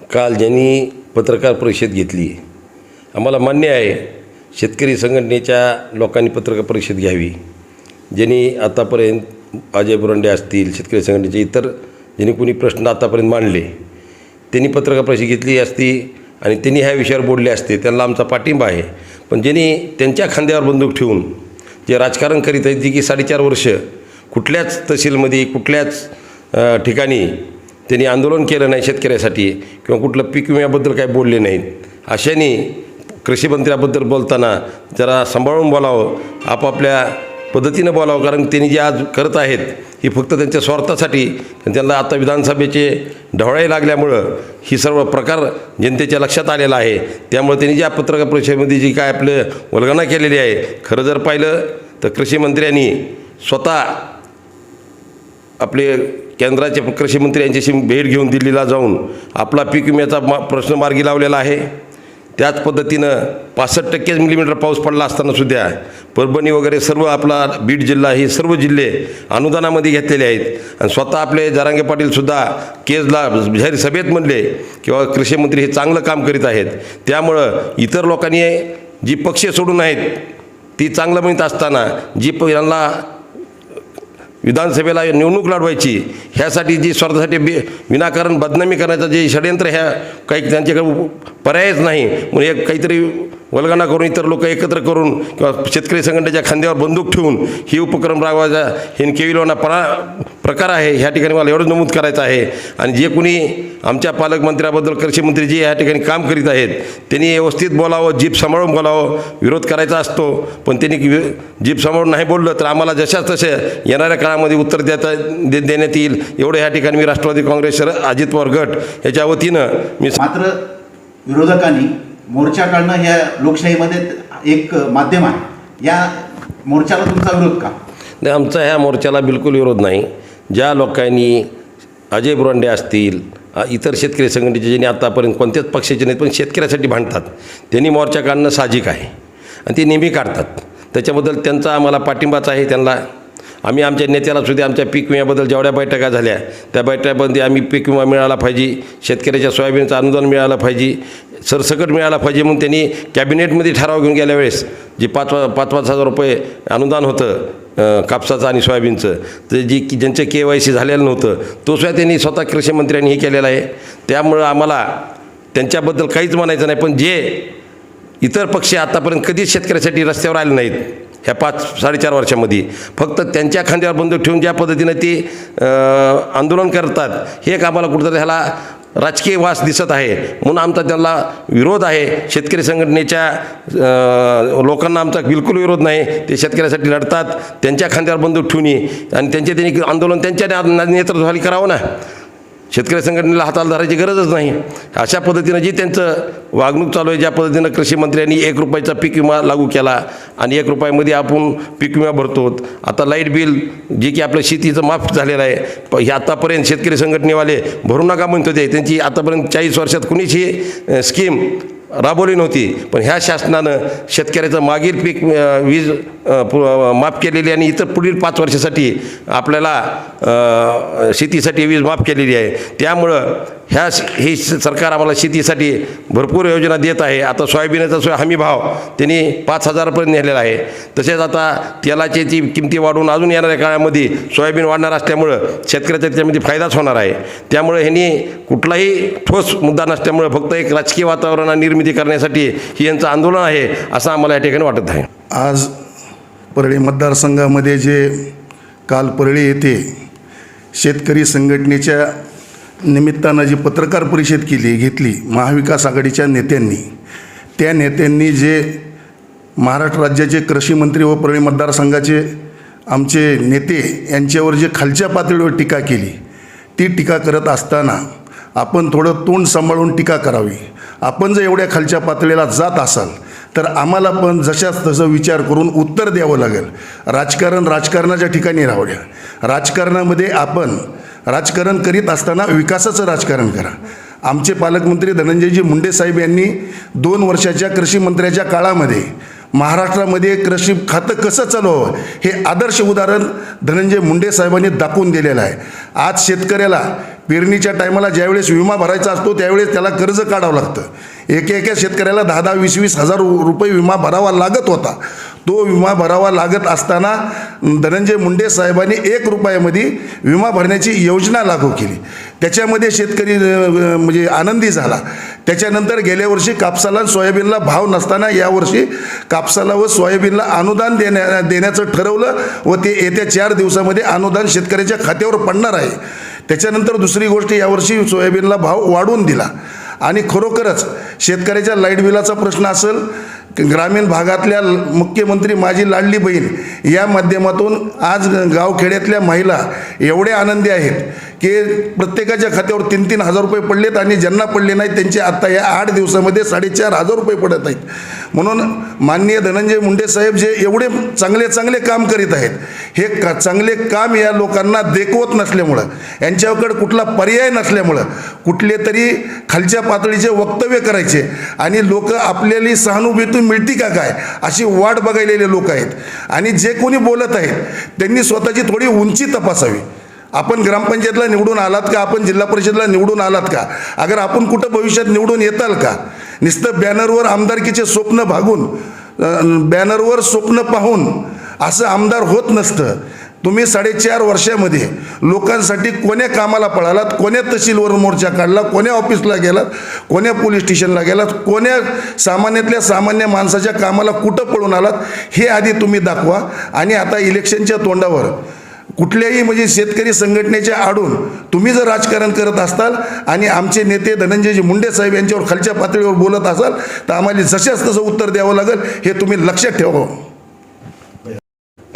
काल ज्यांनी पत्रकार परिषद घेतली आम्हाला मान्य आहे शेतकरी संघटनेच्या लोकांनी पत्रकार परिषद घ्यावी. ज्यांनी आतापर्यंत अजय बुरंडे असतील शेतकरी संघटनेचे इतर ज्यांनी कोणी प्रश्न आतापर्यंत मांडले त्यांनी पत्रकार परिषद घेतली असती आणि त्यांनी ह्या विषयावर बोलले असते त्यांना आमचा पाठिंबा आहे. पण ज्यांनी त्यांच्या खांद्यावर बंदूक ठेवून जे राजकारण करीत आहेत जी की साडेचार वर्ष कुठल्याच तहसीलमध्ये कुठल्याच ठिकाणी त्यांनी आंदोलन केलं नाही शेतकऱ्यासाठी किंवा कुठलं पीक विम्याबद्दल काही बोलले नाहीत. अशाने कृषीमंत्र्याबद्दल बोलताना जरा सांभाळून बोलावं आपापल्या पद्धतीनं बोलावं कारण त्यांनी जे आज करत आहेत ही फक्त त्यांच्या स्वार्थासाठी आणि त्यांना आता विधानसभेचे ढवळे लागल्यामुळं ही सर्व प्रकार जनतेच्या लक्षात आलेला आहे. त्यामुळे त्यांनी ज्या पत्रकार परिषदेमध्ये जी काय आपलं वल्गना केलेली आहे खरं जर पाहिलं तर कृषीमंत्र्यांनी स्वतः आपले केंद्राचे कृषी मंत्री यांच्याशी भेट घेऊन दिल्लीला जाऊन आपला पीक विम्याचा मा प्रश्न मार्गी लावलेला आहे. त्याच पद्धतीनं पासष्ट टक्के मिलीमीटर पाऊस पडला असताना सुद्धा परभणी वगैरे सर्व आपला बीड जिल्हा हे सर्व जिल्हे अनुदानामध्ये घेतलेले आहेत. आणि स्वतः आपले जरांगे पाटीलसुद्धा केजला जाहीर सभेत म्हणले किंवा कृषी मंत्री हे चांगलं काम करीत आहेत. त्यामुळं इतर लोकांनी जी पक्ष सोडून आहेत ती चांगलं म्हणत असताना जी प यांना विधानसभेला निवडणूक लढवायची ह्यासाठी जी स्वतःसाठी बे विनाकारण बदनामी करण्याचं जे षडयंत्र ह्या काही त्यांच्याकडे पर्यायच नाही. म्हणून एक काहीतरी वल्गना करून इतर लोक एकत्र करून किंवा शेतकरी संघटनेच्या खांद्यावर बंदूक ठेवून ही उपक्रम राबवायचा हे केविलवाना परा प्रकार आहे. ह्या ठिकाणी मला एवढं नमूद करायचं आहे. आणि जे कोणी आमच्या पालकमंत्र्याबद्दल कृषी मंत्री जे या ठिकाणी काम करीत आहेत त्यांनी व्यवस्थित बोलावं जीप सांभाळून बोलावं विरोध करायचा असतो. पण त्यांनी वि- जीप सांभाळून नाही बोललं तर आम्हाला जशाच तसे येणाऱ्या काळामध्ये उत्तर देता दे देण्यात येईल. एवढं ह्या ठिकाणी मी राष्ट्रवादी काँग्रेस अजित पवार गट याच्या वतीनं मी मात्र विरोधकांनी मोर्चा काढणं ह्या लोकशाहीमध्ये एक माध्यम आहे. या मोर्चाला तुमचा विरोध का? नाही आमचा ह्या मोर्चाला बिलकुल विरोध नाही. ज्या लोकांनी अजय बुरांडे असतील इतर शेतकरी संघटनेचे ज्यांनी आतापर्यंत कोणत्याच पक्षाचे नाहीत पण शेतकऱ्यासाठी भांडतात त्यांनी मोर्चा काढणं साहजिक आहे. आणि ते नेहमी काढतात. त्याच्याबद्दल त्यांचा आम्हाला पाठिंबाच आहे त्यांना आम्ही आमच्या नेत्याला सुद्धा आमच्या पीक विम्याबद्दल जेवढ्या बैठका झाल्या त्या बैठकामध्ये आम्ही पीक विमा मिळाला पाहिजे शेतकऱ्याच्या सोयाबीनचं अनुदान मिळालं पाहिजे सरसकट मिळाला पाहिजे म्हणून त्यांनी कॅबिनेटमध्ये ठराव घेऊन गेल्या वेळेस जे पाच पाच पाच हजार रुपये अनुदान होतं कापसाचं आणि सोयाबीनचं तर जी की ज्यांचं के वाय सी झालेलं नव्हतं तो सुद्धा त्यांनी स्वतः कृषी मंत्र्यांनी हे केलेलं आहे. त्यामुळं आम्हाला त्यांच्याबद्दल काहीच म्हणायचं नाही पण जे इतर पक्ष आतापर्यंत कधीच शेतकऱ्यासाठी रस्त्यावर आले नाहीत. ह्या पाच साडेचार वर्षामध्ये. फक्त त्यांच्या खांद्यावर बंदूक ठेवून ज्या पद्धतीनं ते आंदोलन करतात हे एक आम्हाला कुठंतरी ह्याला राजकीय वास दिसत आहे. म्हणून आमचा त्यांना विरोध आहे. शेतकरी संघटनेच्या लोकांना आमचा बिलकुल विरोध नाही. ते शेतकऱ्यासाठी लढतात. त्यांच्या खांद्यावर बंदूक ठेवणे आणि त्यांचे त्यांनी आंदोलन त्यांच्या नेतृत्वाखाली करावं ना. शेतकरी संघटनेला हाताला धरायची गरजच नाही. अशा पद्धतीनं जी त्यांचं वागणूक चालू आहे ज्या पद्धतीनं कृषी मंत्र्यांनी एक रुपयाचा पीक विमा लागू केला आणि एक रुपयामध्ये आपण पीक विमा भरतो. आता लाइट बिल जे की आपलं शेतीचं माफ झालेलं आहे प हे आतापर्यंत शेतकरी संघटनेवाले भरू नका म्हणत होते. त्यांची आतापर्यंत चाळीस वर्षात कुणीच ही स्कीम राबवली नव्हती. पण ह्या शासनानं शेतकऱ्याचं मागील पीक वीज पु- माफ केलेली आणि इतर पुढील पाच वर्षासाठी आपल्याला शेतीसाठी वीज माफ केलेली आहे. त्यामुळं ह्या श- हे सरकार आम्हाला शेतीसाठी भरपूर योजना देत आहे. आता सोयाबीनचा सोय हमी भाव त्यांनी पाच हजारापर्यंत नेलेला आहे. तसेच आता तेलाची ती किमती वाढून अजून येणाऱ्या काळामध्ये सोयाबीन वाढणार असल्यामुळं शेतकऱ्याचा त्याच्यामध्ये फायदाच होणार आहे. त्यामुळे ह्यांनी कुठलाही ठोस मुद्दा नसल्यामुळं फक्त एक राजकीय वातावरण निर्मिती करण्यासाठी ही यांचं आंदोलन आहे असं आम्हाला या ठिकाणी वाटत आहे. आज परळी मतदारसंघामध्ये जे काल परळी येथे शेतकरी संघटनेच्या निमित्तानं जी पत्रकार परिषद केली घेतली महाविकास आघाडीच्या नेत्यांनी त्या नेत्यांनी जे महाराष्ट्र राज्याचे कृषी मंत्री व परळी मतदारसंघाचे आमचे नेते यांच्यावर जे खालच्या पातळीवर टीका केली ती टीका करत असताना आपण थोडं तोंड सांभाळून टीका करावी. आपण जर एवढ्या खालच्या पातळीला जात असाल तर आम्हाला पण जशाच तसं विचार करून उत्तर द्यावं लागेल. राजकारण राजकारणाच्या ठिकाणी राहू द्या. राजकारणामध्ये आपण राजकारण करीत असताना विकासाचं राजकारण करा. आमचे पालकमंत्री धनंजयजी मुंडे साहेब यांनी दोन वर्षाच्या कृषी मंत्र्याच्या काळामध्ये महाराष्ट्रामध्ये कृषी खातं कसं चालवावं हे आदर्श उदाहरण धनंजय मुंडे साहेबांनी दाखवून दिलेलं आहे. आज शेतकऱ्याला पेरणीच्या टायमाला ज्यावेळेस विमा भरायचा असतो त्यावेळेस त्याला कर्ज काढावं लागतं. एक एका शेतकऱ्याला दहा दहा वीस वीस हजार रुपये विमा भरावा लागत होता. तो विमा भरावा लागत असताना धनंजय मुंडे साहेबांनी एक रुपयामध्ये विमा भरण्याची योजना लागू केली. त्याच्यामध्ये शेतकरी म्हणजे आनंदी झाला. त्याच्यानंतर गेल्या वर्षी कापसाला सोयाबीनला भाव नसताना यावर्षी कापसाला व सोयाबीनला अनुदान देण्या देण्याचं ठरवलं व ते येत्या चार दिवसामध्ये अनुदान शेतकऱ्याच्या खात्यावर पडणार आहे. त्याच्यानंतर दुसरी गोष्ट यावर्षी सोयाबीनला भाव वाढवून दिला. आणि खरोखरच शेतकऱ्याच्या लाइट बिलाचा प्रश्न असेल ग्रामीण भागातल्या मुख्यमंत्री माझी लाडली बहीण या माध्यमातून आज गावखेड्यातल्या महिला एवढ्या आनंदी आहेत की प्रत्येकाच्या खात्यावर तीन तीन हजार रुपये पडलेत आणि ज्यांना पडले नाहीत त्यांचे आत्ता या आठ दिवसामध्ये साडेचार हजार रुपये पडत आहेत. म्हणून माननीय धनंजय मुंडे साहेब जे एवढे चांगले चांगले काम करीत आहेत हे का चांगले काम या लोकांना देखवत नसल्यामुळं यांच्याकडे कुठला पर्याय नसल्यामुळं कुठले तरी खालच्या पातळीचे वक्तव्य करायचे आणि लोक आपल्याली सहानुभूती मिळती का काय? अशी वाट बघायलेले लोक आहेत. आणि जे कोणी बोलत आहेत त्यांनी स्वतःची थोडी उंची तपासावी. आपण ग्रामपंचायतला निवडून आलात का? आपण जिल्हा परिषदला निवडून आलात का? अगर आपण कुठं भविष्यात निवडून येताल का? नुसतं बॅनरवर आमदारकीचे स्वप्न भागून बॅनरवर स्वप्न पाहून असं आमदार होत नसतं. तुम्ही साडेचार वर्षामध्ये लोकांसाठी कोण्या कामाला पळालात कोण्या तहसीलवर मोर्चा काढला कोण्या ऑफिसला गेलात कोण्या पोलीस स्टेशनला गेलात कोण्या सामान्यातल्या सामान्य माणसाच्या कामाला कुठं पळून आलात हे आधी तुम्ही दाखवा. आणि आता इलेक्शनच्या तोंडावर कुठल्याही म्हणजे शेतकरी संघटनेच्या आडून तुम्ही जर राजकारण करत असाल आणि आमचे नेते धनंजयजी मुंडे साहेब यांच्यावर खालच्या पातळीवर बोलत असाल तर आम्हाला जशाच तसं उत्तर द्यावं लागेल हे तुम्ही लक्षात ठेवा.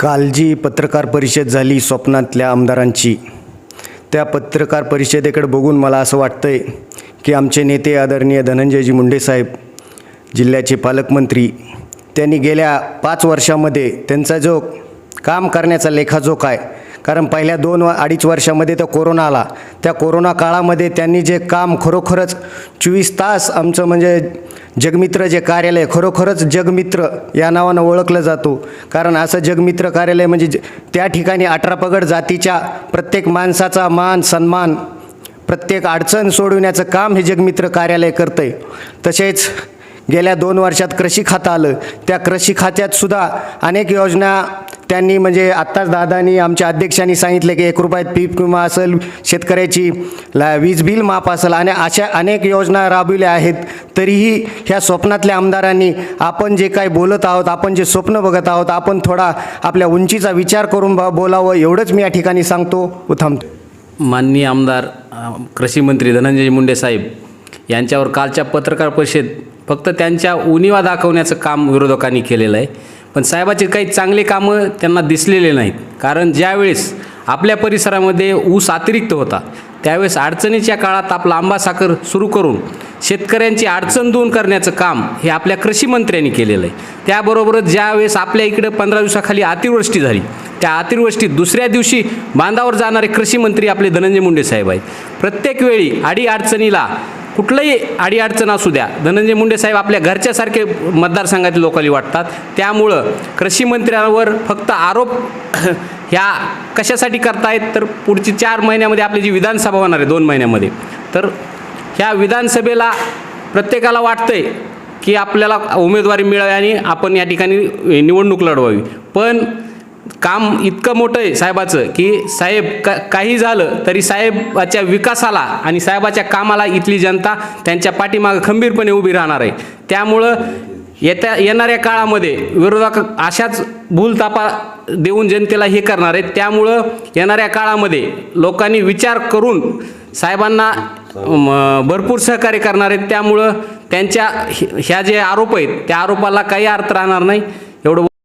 काल जी पत्रकार परिषद झाली स्वप्नातल्या आमदारांची. त्या पत्रकार परिषदेकडे बघून मला असं वाटतं आहे की आमचे नेते आदरणीय धनंजयजी मुंडे साहेब जिल्ह्याचे पालकमंत्री त्यांनी गेल्या पाच वर्षामध्ये त्यांचा जो काम करण्याचा लेखाजोख आहे कारण पहिल्या दोन व अडीच वर्षामध्ये तर कोरोना आला. त्या कोरोना काळामध्ये त्यांनी जे काम खरोखरच चोवीस तास आमचं म्हणजे जगमित्र जे कार्यालय खरोखरच जगमित्र या नावानं ओळखलं जातो. कारण असं जगमित्र कार्यालय म्हणजे ज- त्या ठिकाणी अठरापगड जातीच्या प्रत्येक माणसाचा मान सन्मान प्रत्येक अडचण सोडविण्याचं काम हे जगमित्र कार्यालय करतं आहे तसेच गेल्या दोन वर्षात कृषी खातं आलं. त्या कृषी खात्यातसुद्धा अनेक योजना त्यांनी म्हणजे आत्ताच दादानी आमच्या अध्यक्षांनी सांगितले की एक रुपयात पीक विमा असेल शेतकऱ्याची ला वीज बिल माफ असेल आणि अशा अनेक योजना राबविल्या आहेत तरीही ह्या स्वप्नातल्या आमदारांनी आपण जे काही बोलत आहोत आपण जे स्वप्न बघत आहोत आपण थोडा आपल्या उंचीचा विचार करून बोलावं एवढंच मी या ठिकाणी सांगतो व थांबतो. माननीय आमदार कृषी मंत्री धनंजय मुंडे साहेब यांच्यावर कालच्या पत्रकार परिषद फक्त त्यांच्या उणिवा दाखवण्याचं काम विरोधकांनी केलेलं आहे. पण साहेबाचे काही चांगले कामं त्यांना दिसलेले नाहीत. कारण ज्यावेळेस आपल्या परिसरामध्ये ऊस अतिरिक्त होता त्यावेळेस अडचणीच्या काळात आपला आंबा साखर सुरू करून शेतकऱ्यांची अडचण दूर करण्याचं काम हे आपल्या कृषीमंत्र्यांनी केलेलं आहे. त्याबरोबरच ज्यावेळेस आपल्या इकडं पंधरा दिवसाखाली अतिवृष्टी झाली त्या अतिवृष्टीत दुसऱ्या दिवशी बांधावर जाणारे कृषीमंत्री आपले धनंजय मुंडे साहेब आहेत. प्रत्येक वेळी अडी अडचणीला कुठलंही अडीअडचण असू द्या. धनंजय मुंडे साहेब आपल्या घरच्यासारखे मतदारसंघातील लोकांनी वाटतात. त्यामुळं कृषीमंत्र्यांवर फक्त आरोप ह्या कशासाठी करतायत? तर पुढची चार महिन्यामध्ये आपली जी विधानसभा होणार आहे दोन महिन्यामध्ये. तर ह्या विधानसभेला प्रत्येकाला वाटतंय की आपल्याला उमेदवारी मिळावी आणि आपण या ठिकाणी निवडणूक लढवावी. पण काम इतकं मोठं आहे साहेबाचं की साहेब का काही झालं तरी साहेबाच्या विकासाला आणि साहेबाच्या कामाला इथली जनता त्यांच्या पाठीमागं खंबीरपणे उभी राहणार आहे. त्यामुळं येत्या येणाऱ्या काळामध्ये विरोधक अशाच भूलतापा देऊन जनतेला हे करणार आहेत. त्यामुळं येणाऱ्या काळामध्ये लोकांनी विचार करून साहेबांना भरपूर सहकार्य करणार आहेत. त्यामुळं त्यांच्या ह्या जे आरोप आहेत त्या आरोपाला काही अर्थ राहणार नाही.